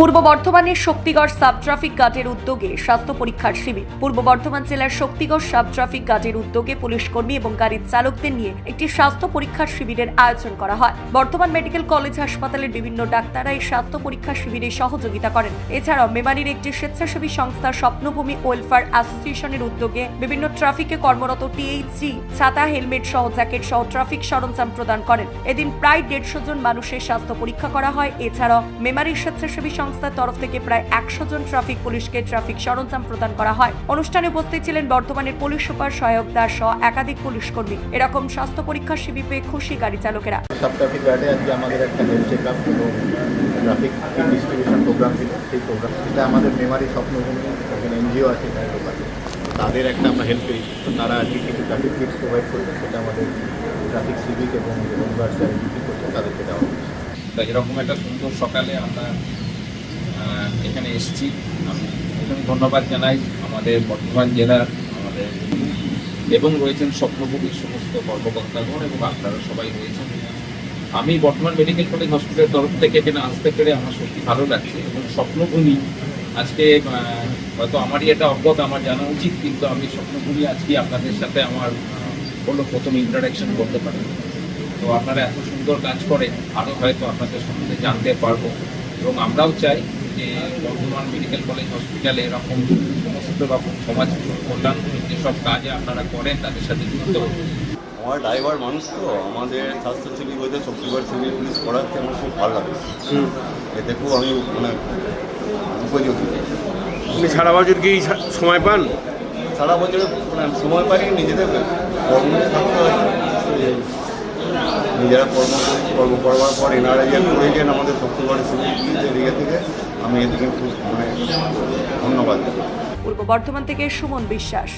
পূর্ব বর্ধমানের Shaktigarh sub traffic গার্ডের উদ্যোগে স্বাস্থ্য পরীক্ষার শিবির। পূর্ব বর্ধমান জেলার শক্তিগড় সাব ট্রাফিক গার্ডের উদ্যোগে পুলিশ কর্মী এবং গাড়ির চালকদের নিয়ে একটি স্বাস্থ্য পরীক্ষার শিবিরের আয়োজন করা হয়। বর্ধমান মেডিকেল কলেজ হাসপাতালের বিভিন্ন ডাক্তাররা এই স্বাস্থ্য পরীক্ষা শিবিরে সহযোগিতা করেন। এছাড়াও মেমারির একটি স্বেচ্ছাসেবী সংস্থা স্বপ্নভূমি ওয়েলফেয়ার অ্যাসোসিয়েশনের উদ্যোগে বিভিন্ন ট্রাফিকে কর্মরত টিএইচজি ছাতা, হেলমেট সহ জ্যাকেট সহ ট্রাফিক সরঞ্জাম প্রদান করেন। এদিন প্রায় দেড়শো জন মানুষের স্বাস্থ্য পরীক্ষা করা হয়। এছাড়াও মেমারির স্বেচ্ছাসেবী সংস্থার তরফ থেকে প্রায় একশো জন ট্রাফিক পুলিশকে ট্রাফিক সরঞ্জাম প্রদান করা হয়। অনুষ্ঠানে উপস্থিত ছিলেন বর্তমানের পুলিশ সুপার সহায়ক দাস সহ একাধিক পুলিশ কর্মী। এরকম স্বাস্থ্য পরীক্ষার শিবির পেয়ে খুশি গাড়ি চালকেরা। সাব ট্রাফিক গার্ডে আজকে আমাদের একটা হেলথ চেক আপ এবং ট্রাফিক ডিস্ট্রিবিউশন প্রোগ্রাম ছিল। সেই প্রোগ্রাম আমাদের মেমারি স্বপ্নভূমি এনজিও আছে তাদের তাদের একটা আমরা হেল্প করি তো তারা আজকে কিছু ট্রাফিক কিটস প্রোভাইড করছে সেটা আমাদের ট্রাফিক সিভিক এবং হোমগার্ড যারা ডিউটি করছে তাদেরকে দেওয়া হচ্ছে। এরকম একটা সুন্দর সকালে আমরা এখানে এসেছি। আমি ধন্যবাদ জানাই আমাদের বর্ধমান জেলার, আমাদের এবং রয়েছেন স্বপ্নভূমির সমস্ত কর্মকর্তাগণ এবং আপনারা সবাই রয়েছেন। আমি বর্তমান মেডিকেল কলেজ হসপিটালের তরফ থেকে এখানে আসতে পেরে আমার সত্যি ভালো লাগছে এবং স্বপ্নভূমি আজকে হয়তো আমারই এটা অজ্ঞত আমার জানা উচিত, কিন্তু আমি স্বপ্নভূমি আজকে আপনাদের সাথে আমার হলো প্রথম ইন্টারাকশন করতে পারি। তো আপনারা এত সুন্দর কাজ করে আরও হয়তো আপনাদের সম্বন্ধে জানতে পারব। এবং আমরাও চাই যে বর্ধমান মেডিকেল কলেজ হসপিটালে এরকম সমস্ত রকম সমাজ কল্যাণ যেসব কাজে আপনারা করেন তাদের সাথে যুক্ত। আমার ড্রাইভার মানুষ তো আমাদের স্বাস্থ্য স্বাস্থ্যসেবী হয়েছে শক্তিগড় সিভিল পুলিশ করাতে আমার খুব ভালো লাগে। এতে খুব আমি মানে উপযোগী আপনি সারা বছর কি সময় পান? সারা বছরে মানে সময় পাই নিজেদের কর্ম থাকতে হয়। নিজেরা কর্ম করি কর্ম করবার পর এনারা যে করে যান আমাদের শক্তিগড় সিভিল পুলিশ আমি এদিকে খুব মানে ধন্যবাদ। পূর্ব বর্ধমান থেকে সুমন বিশ্বাস।